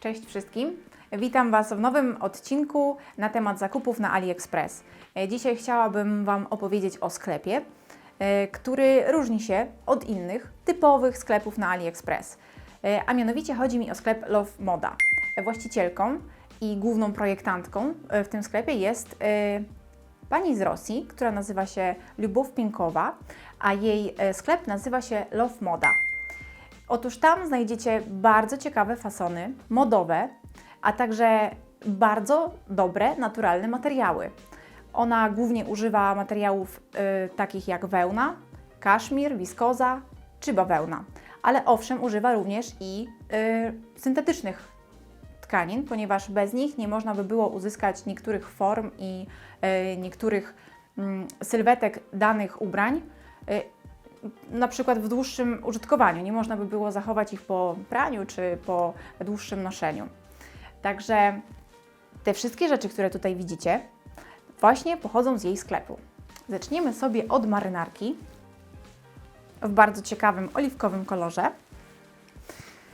Cześć wszystkim. Witam Was w nowym odcinku na temat zakupów na AliExpress. Dzisiaj chciałabym Wam opowiedzieć o sklepie, e, który różni się od innych typowych sklepów na AliExpress. E, A mianowicie chodzi mi o sklep Love Moda. Właścicielką i główną projektantką e, w tym sklepie jest pani z Rosji, która nazywa się Lubow Pinkowa, a jej sklep nazywa się Love Moda. Otóż tam znajdziecie bardzo ciekawe fasony modowe, a także bardzo dobre, naturalne materiały. Ona głównie używa materiałów y, takich jak wełna, kaszmir, wiskoza czy bawełna, ale owszem, używa również i y, syntetycznych tkanin, ponieważ bez nich nie można by było uzyskać niektórych form i y, niektórych mm, sylwetek danych ubrań. Y, na przykład w dłuższym użytkowaniu. Nie można by było zachować ich po praniu czy po dłuższym noszeniu. Także te wszystkie rzeczy, które tutaj widzicie, właśnie pochodzą z jej sklepu. Zaczniemy sobie od marynarki w bardzo ciekawym oliwkowym kolorze.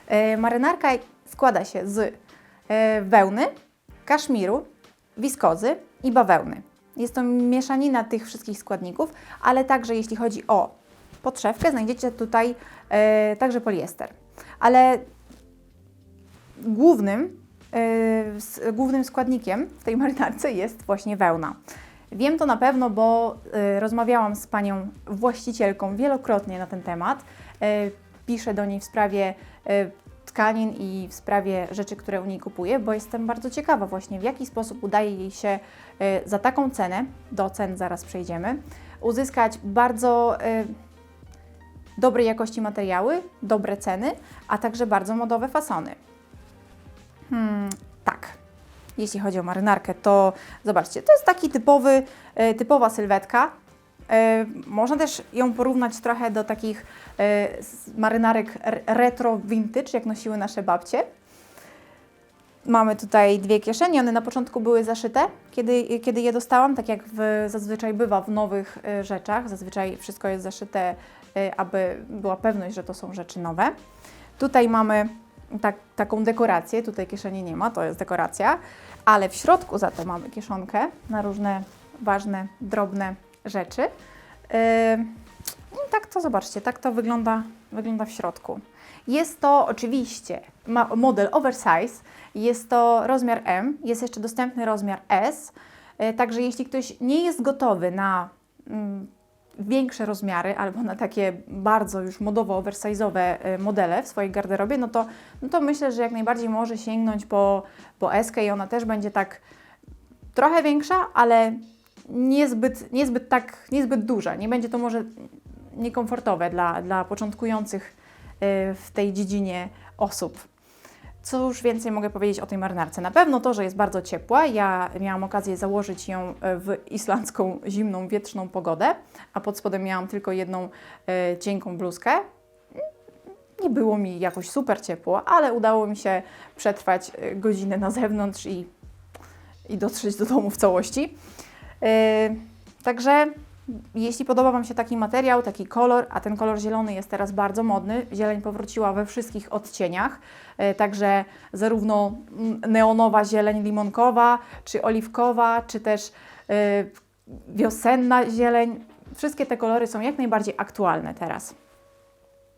E, Marynarka składa się z e, wełny, kaszmiru, wiskozy i bawełny. Jest to mieszanina tych wszystkich składników, ale także jeśli chodzi o podszewkę, znajdziecie tutaj e, także poliester. Ale głównym, e, s- głównym składnikiem w tej marynarce jest właśnie wełna. Wiem to na pewno, bo e, rozmawiałam z panią właścicielką wielokrotnie na ten temat. E, piszę do niej w sprawie e, tkanin i w sprawie rzeczy, które u niej kupuję, bo jestem bardzo ciekawa właśnie w jaki sposób udaje jej się e, za taką cenę, do cen zaraz przejdziemy, uzyskać bardzo e, dobrej jakości materiały, dobre ceny, a także bardzo modowe fasony. Hmm, tak. Jeśli chodzi o marynarkę, to zobaczcie, to jest taki typowy, e, typowa sylwetka. E, Można też ją porównać trochę do takich e, marynarek retro vintage, jak nosiły nasze babcie. Mamy tutaj dwie kieszenie, one na początku były zaszyte, kiedy, kiedy je dostałam, tak jak w, zazwyczaj bywa w nowych rzeczach. Zazwyczaj wszystko jest zaszyte, aby była pewność, że to są rzeczy nowe. Tutaj mamy tak, taką dekorację, tutaj kieszeni nie ma, to jest dekoracja, ale w środku za to mamy kieszonkę na różne ważne, drobne rzeczy. Yy, I tak to zobaczcie, tak to wygląda, wygląda w środku. Jest to oczywiście model oversize, jest to rozmiar M, jest jeszcze dostępny rozmiar S. E, Także jeśli ktoś nie jest gotowy na mm, większe rozmiary albo na takie bardzo już modowo oversize'owe e, modele w swojej garderobie, no to, no to myślę, że jak najbardziej może sięgnąć po, po S i ona też będzie tak trochę większa, ale niezbyt, niezbyt tak, niezbyt duża. Nie będzie to może niekomfortowe dla, dla początkujących e, w tej dziedzinie osób. Już więcej mogę powiedzieć o tej marynarce? Na pewno to, że jest bardzo ciepła. Ja miałam okazję założyć ją e, w islandzką, zimną, wietrzną pogodę, a pod spodem miałam tylko jedną e, cienką bluzkę. Nie było mi jakoś super ciepło, ale udało mi się przetrwać e, godzinę na zewnątrz i, i dotrzeć do domu w całości. E, Także jeśli podoba Wam się taki materiał, taki kolor, a ten kolor zielony jest teraz bardzo modny, zieleń powróciła we wszystkich odcieniach, e, także zarówno mm, neonowa zieleń limonkowa, czy oliwkowa, czy też e, wiosenna zieleń, wszystkie te kolory są jak najbardziej aktualne teraz.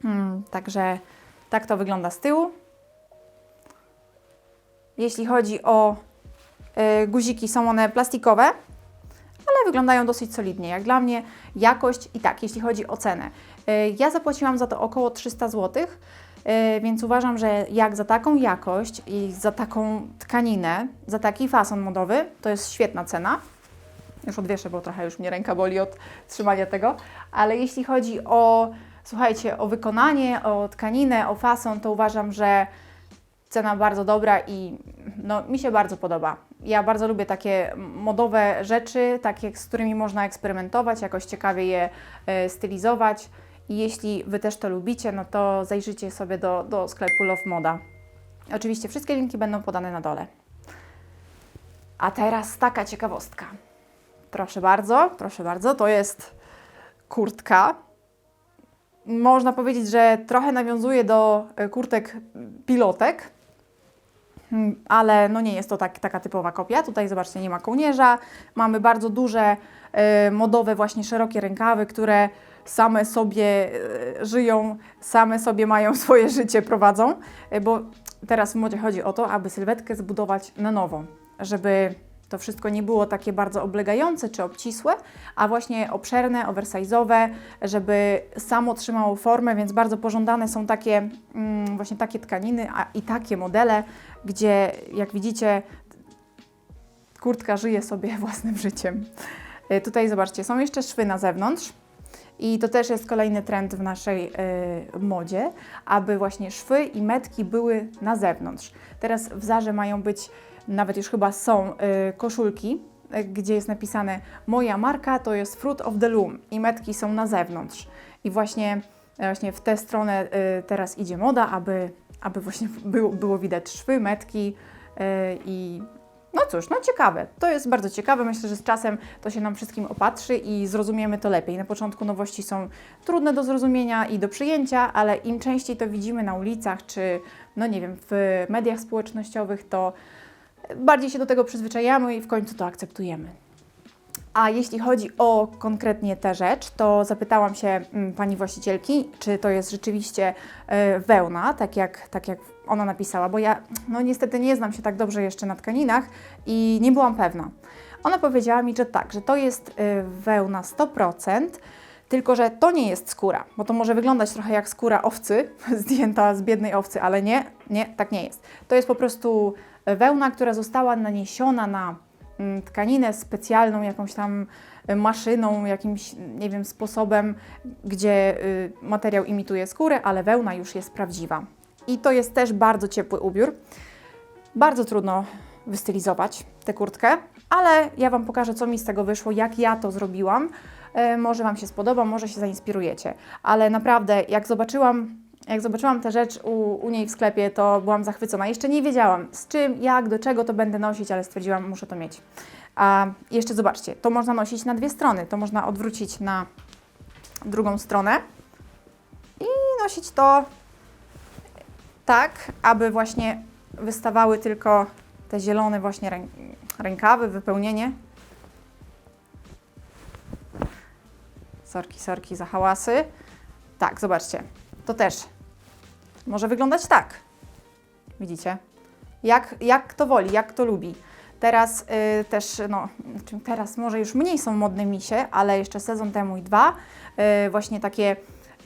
Hmm, także tak to wygląda z tyłu. Jeśli chodzi o e, guziki, są one plastikowe, ale wyglądają dosyć solidnie. Jak dla mnie jakość i tak, jeśli chodzi o cenę. E, Ja zapłaciłam za to około 300 zł, e, więc uważam, że jak za taką jakość i za taką tkaninę, za taki fason modowy, to jest świetna cena. Już odwieszę, bo trochę już mnie ręka boli od trzymania tego, ale jeśli chodzi o, słuchajcie, o wykonanie, o tkaninę, o fason, to uważam, że cena bardzo dobra i no, mi się bardzo podoba. Ja bardzo lubię takie modowe rzeczy, takie, z którymi można eksperymentować, jakoś ciekawie je e, stylizować. I jeśli Wy też to lubicie, no to zajrzyjcie sobie do, do sklepu Love Moda. Oczywiście wszystkie linki będą podane na dole. A teraz taka ciekawostka. Proszę bardzo, proszę bardzo, to jest kurtka. Można powiedzieć, że trochę nawiązuje do e, kurtek pilotek. Mm, ale no nie jest to tak, taka typowa kopia. Tutaj zobaczcie, nie ma kołnierza. Mamy bardzo duże, e, modowe właśnie szerokie rękawy, które same sobie e, żyją, same sobie mają swoje życie, prowadzą, e, bo teraz w modzie chodzi o to, aby sylwetkę zbudować na nowo, żeby to wszystko nie było takie bardzo oblegające czy obcisłe, a właśnie obszerne, oversize'owe, żeby samo trzymało formę, więc bardzo pożądane są takie mm, właśnie takie tkaniny a, i takie modele, gdzie jak widzicie kurtka żyje sobie własnym życiem. Y, Tutaj zobaczcie, są jeszcze szwy na zewnątrz. I to też jest kolejny trend w naszej y, modzie, aby właśnie szwy i metki były na zewnątrz. Teraz w Zarze mają być, nawet już chyba są, y, koszulki, y, gdzie jest napisane moja marka to jest Fruit of the Loom i metki są na zewnątrz. I właśnie, właśnie w tę stronę y, teraz idzie moda, aby, aby właśnie było, było widać szwy, metki i no cóż, no ciekawe. To jest bardzo ciekawe. Myślę, że z czasem to się nam wszystkim opatrzy i zrozumiemy to lepiej. Na początku nowości są trudne do zrozumienia i do przyjęcia, ale im częściej to widzimy na ulicach czy, no nie wiem, w mediach społecznościowych, to bardziej się do tego przyzwyczajamy i w końcu to akceptujemy. A jeśli chodzi o konkretnie tę rzecz, to zapytałam się mm, pani właścicielki, czy to jest rzeczywiście e, wełna, tak jak, tak jak ona napisała, bo ja no niestety nie znam się tak dobrze jeszcze na tkaninach i nie byłam pewna. Ona powiedziała mi, że tak, że to jest e, wełna 100%, tylko że to nie jest skóra, bo to może wyglądać trochę jak skóra owcy, zdjęta z biednej owcy, ale nie, nie, tak nie jest. To jest po prostu wełna, która została naniesiona na mm, tkaninę specjalną, jakąś tam y, maszyną, jakimś, nie wiem, sposobem, gdzie y, materiał imituje skórę, ale wełna już jest prawdziwa. I to jest też bardzo ciepły ubiór. Bardzo trudno wystylizować tę kurtkę, ale ja Wam pokażę, co mi z tego wyszło, jak ja to zrobiłam. E, może Wam się spodoba, może się zainspirujecie, ale naprawdę, jak zobaczyłam, jak zobaczyłam tę rzecz u, u niej w sklepie, to byłam zachwycona. Jeszcze nie wiedziałam, z czym, jak, do czego to będę nosić, ale stwierdziłam, muszę to mieć. A jeszcze zobaczcie, to można nosić na dwie strony. To można odwrócić na drugą stronę i nosić to tak, aby właśnie wystawały tylko te zielone właśnie rę- rękawy, wypełnienie. Sorki, sorki za hałasy. Tak, zobaczcie. To też może wyglądać tak. Widzicie? Jak, jak kto woli, jak kto lubi. Teraz y, też, no, znaczy teraz może już mniej są modne misie, ale jeszcze sezon temu i dwa, y, właśnie takie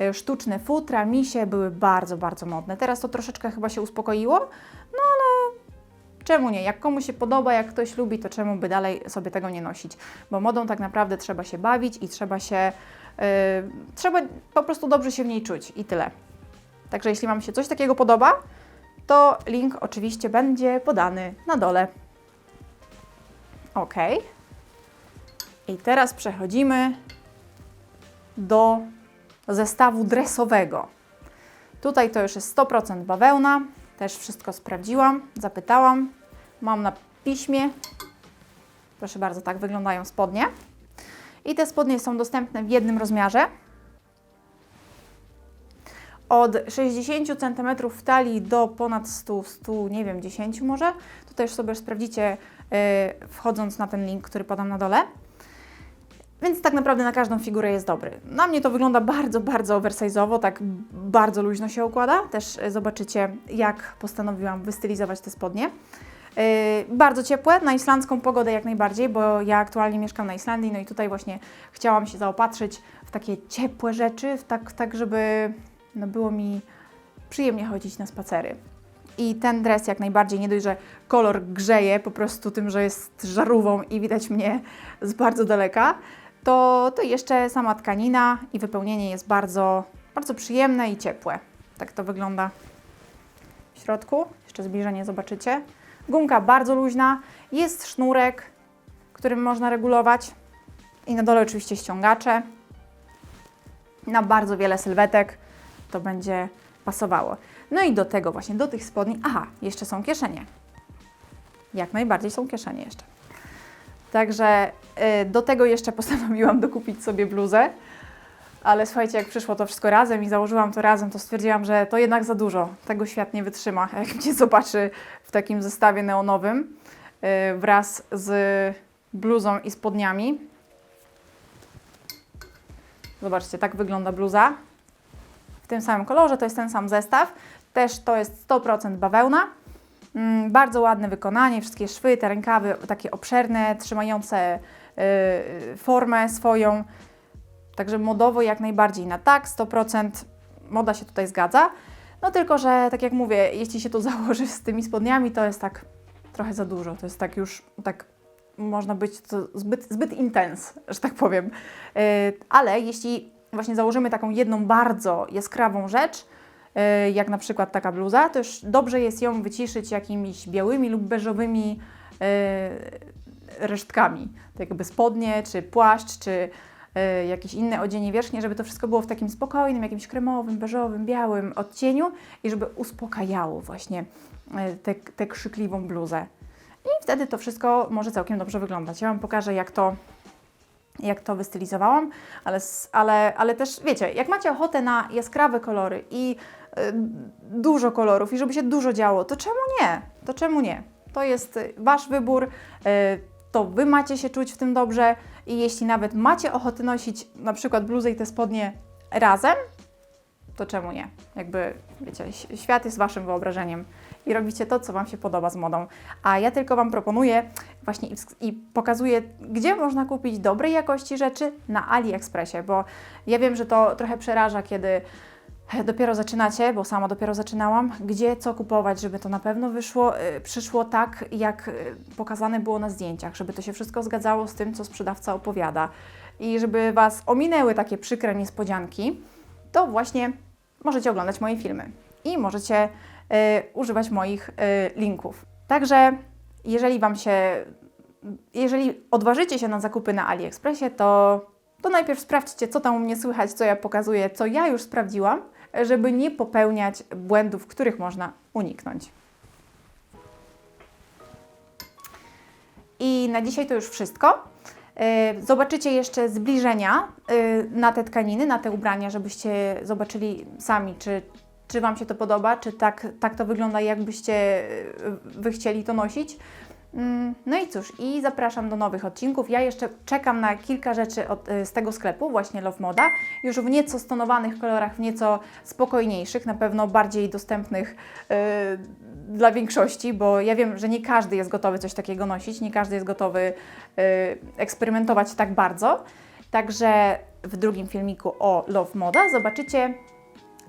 y, sztuczne futra, misie były bardzo, bardzo modne. Teraz to troszeczkę chyba się uspokoiło, no ale czemu nie? Jak komuś się podoba, jak ktoś lubi, to czemu by dalej sobie tego nie nosić? Bo modą tak naprawdę trzeba się bawić i trzeba się, y, trzeba po prostu dobrze się w niej czuć i tyle. Także jeśli Wam się coś takiego podoba, to link oczywiście będzie podany na dole. Ok. I teraz przechodzimy do zestawu dresowego. Tutaj to już jest 100% bawełna. Też wszystko sprawdziłam, zapytałam. Mam na piśmie. Proszę bardzo, tak wyglądają spodnie. I te spodnie są dostępne w jednym rozmiarze od 60 cm w talii do ponad 100, 100, nie wiem, 10 może. Tutaj już sobie sprawdzicie, yy, wchodząc na ten link, który podam na dole. Więc tak naprawdę na każdą figurę jest dobry. Na mnie to wygląda bardzo, bardzo oversize'owo, tak bardzo luźno się układa. Też y, zobaczycie, jak postanowiłam wystylizować te spodnie. Yy, bardzo ciepłe, na islandzką pogodę jak najbardziej, bo ja aktualnie mieszkam na Islandii, no i tutaj właśnie chciałam się zaopatrzyć w takie ciepłe rzeczy, w tak, tak żeby no było mi przyjemnie chodzić na spacery. I ten dres jak najbardziej, nie dość, że kolor grzeje po prostu tym, że jest żarówą i widać mnie z bardzo daleka, to, to jeszcze sama tkanina i wypełnienie jest bardzo, bardzo przyjemne i ciepłe. Tak to wygląda w środku. Jeszcze zbliżenie zobaczycie. Gumka bardzo luźna, jest sznurek, którym można regulować i na dole oczywiście ściągacze. Na bardzo wiele sylwetek to będzie pasowało. No i do tego właśnie, do tych spodni, aha, jeszcze są kieszenie. Jak najbardziej są kieszenie jeszcze. Także y, do tego jeszcze postanowiłam dokupić sobie bluzę, ale słuchajcie, jak przyszło to wszystko razem i założyłam to razem, to stwierdziłam, że to jednak za dużo. Tego świat nie wytrzyma. Jak mnie zobaczy w takim zestawie neonowym y, wraz z bluzą i spodniami. Zobaczcie, tak wygląda bluza. Tym samym kolorze, to jest ten sam zestaw. Też to jest 100% bawełna. Mm, bardzo ładne wykonanie, wszystkie szwy, te rękawy takie obszerne, trzymające y, formę swoją. Także modowo jak najbardziej na tak, 100% moda się tutaj zgadza. No tylko, że tak jak mówię, jeśli się to założy z tymi spodniami, to jest tak trochę za dużo. To jest tak już, tak można być zbyt, zbyt intens, że tak powiem. Yy, ale jeśli właśnie założymy taką jedną bardzo jaskrawą rzecz, yy, jak na przykład taka bluza, to już dobrze jest ją wyciszyć jakimiś białymi lub beżowymi yy, resztkami. Tak jakby spodnie, czy płaszcz, czy y, jakieś inne odzienie wierzchnie, żeby to wszystko było w takim spokojnym, jakimś kremowym, beżowym, białym odcieniu i żeby uspokajało właśnie y, tę krzykliwą bluzę. I wtedy to wszystko może całkiem dobrze wyglądać. Ja Wam pokażę, jak to, jak to wystylizowałam, ale, ale, ale też wiecie, jak macie ochotę na jaskrawe kolory i y, dużo kolorów i żeby się dużo działo, to czemu nie? To czemu nie? To jest y, Wasz wybór, y, to Wy macie się czuć w tym dobrze i jeśli nawet macie ochotę nosić na przykład bluzę i te spodnie razem, to czemu nie? Jakby, wiecie, świat jest Waszym wyobrażeniem i robicie to, co Wam się podoba z modą. A ja tylko Wam proponuję właśnie i, i pokazuję, gdzie można kupić dobrej jakości rzeczy na AliExpressie, bo ja wiem, że to trochę przeraża, kiedy dopiero zaczynacie, bo sama dopiero zaczynałam, gdzie co kupować, żeby to na pewno wyszło, y, przyszło tak, jak y, pokazane było na zdjęciach, żeby to się wszystko zgadzało z tym, co sprzedawca opowiada i żeby Was ominęły takie przykre niespodzianki, to właśnie możecie oglądać moje filmy i możecie y, używać moich y, linków. Także jeżeli Wam się, jeżeli odważycie się na zakupy na AliExpressie, to, to najpierw sprawdźcie, co tam u mnie słychać, co ja pokazuję, co ja już sprawdziłam, żeby nie popełniać błędów, których można uniknąć. I na dzisiaj to już wszystko. Y, Zobaczycie jeszcze zbliżenia y, na te tkaniny, na te ubrania, żebyście zobaczyli sami, czy, czy Wam się to podoba, czy tak, tak to wygląda, jakbyście y, Wy chcieli to nosić. Mm, No i cóż, i zapraszam do nowych odcinków. Ja jeszcze czekam na kilka rzeczy od, y, z tego sklepu, właśnie Love Moda, już w nieco stonowanych kolorach, w nieco spokojniejszych, na pewno bardziej dostępnych y, dla większości, bo ja wiem, że nie każdy jest gotowy coś takiego nosić, nie każdy jest gotowy y, eksperymentować tak bardzo. Także w drugim filmiku o Love Moda zobaczycie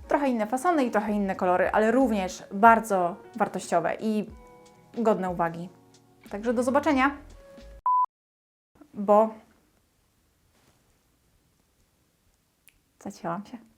trochę inne fasony i trochę inne kolory, ale również bardzo wartościowe i godne uwagi. Także do zobaczenia, bo zacięłam się.